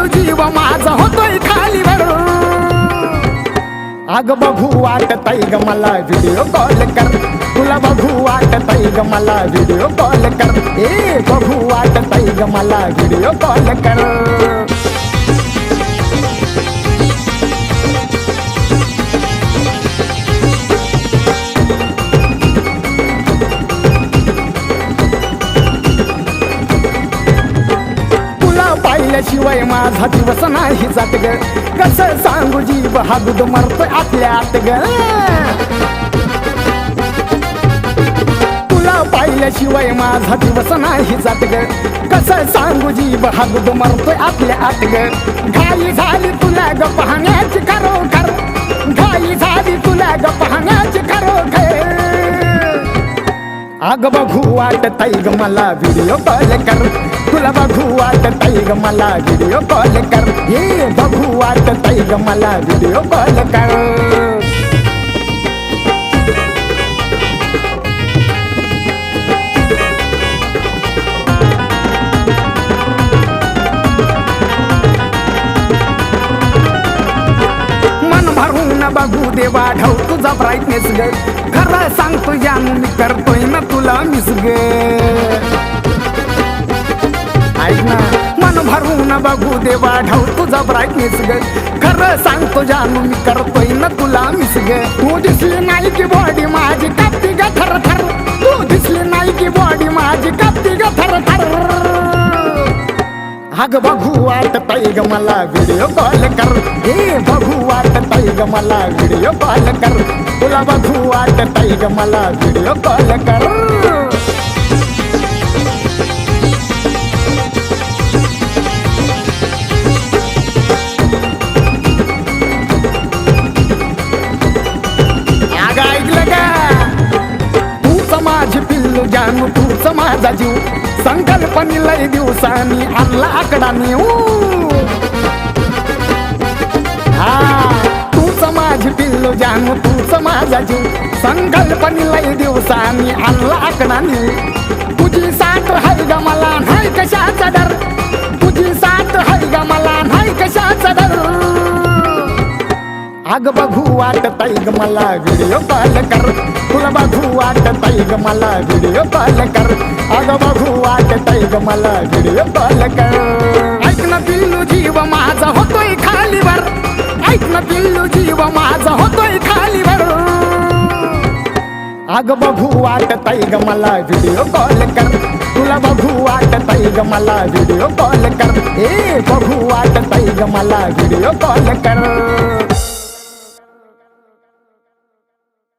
वायू जीव माझा होतोय खाली अग बघू वाट ग मला व्हिडिओ कॉल कर. तुला बघू वाट ग मला व्हिडिओ कॉल कर. ए बघू वाट ग मला व्हिडिओ कॉल कर. तुला माझा दिवस नाही जात ग. कस सांगू जीव हा दूध मरतोय आतल्यात ग. तुला पाहिल्याशिवाय माझा दिवस नाही जात ग. कस सांगू जीव हा दूध मरतोय आपल्या आत ग. घाई झाली तुला ग पाहण्याची खरोखर. घाई झाली तुला ग पाहण्याची खरोखर. आग बघू वाटतय ग मला व्हिडिओ कॉल कर. तुला बघू वाटतय ग मला व्हिडिओ कॉल कर. ये बघू वाटतय ग मला व्हिडिओ कॉल कर. मन भरून बघू देवा ढाऊ तुझा ब्राईटनेस ग. खरं सांग तुझ्या मी करतो बघू दे वाढव तुझा ब्राईटनेस ग. खरं सांगतो जानू मी करतोय ना तुला मिस ग. तू दिसली नाही की बॉडी माझी कापती ग थर थर. तू दिसली नाही की बॉडी माझी कापती ग थर थर. अग बघू वाटतय ग मला व्हिडिओ कॉल कर. हे बघू वाटतय ग मला व्हिडिओ कॉल कर. तुला बघू वाटतय ग मला व्हिडिओ कॉल कर. माझी पिल्लू जानू तूच माझा जीव. संकल्पनी लय दिवसांनी आणला आकडा नेऊ. हा तूच माझी पिल्लू जानू तूच माझा जीव. संकल्पनी लय दिवसांनी आणला आकडा नेऊ. तुझी साथ हाय ग मला नाही कशाचा डर अग बघू वाटतय ग मला व्हिडिओ कॉल कर. तुला बघू वाटतय ग मला व्हिडिओ कॉल कर. अग बघू वाटतय ग मला व्हिडिओ कॉल कर. ऐक ना पिल्लू जीव माझा होतोय खालीवर. ऐक ना पिल्लू जीव माझा होतोय खालीवर. अग बघू वाटतय ग मला व्हिडिओ कॉल कर. तुला बघू वाटतय ग मला व्हिडिओ कॉल कर. ए बघू वाटतय ग मला व्हिडिओ कॉल कर.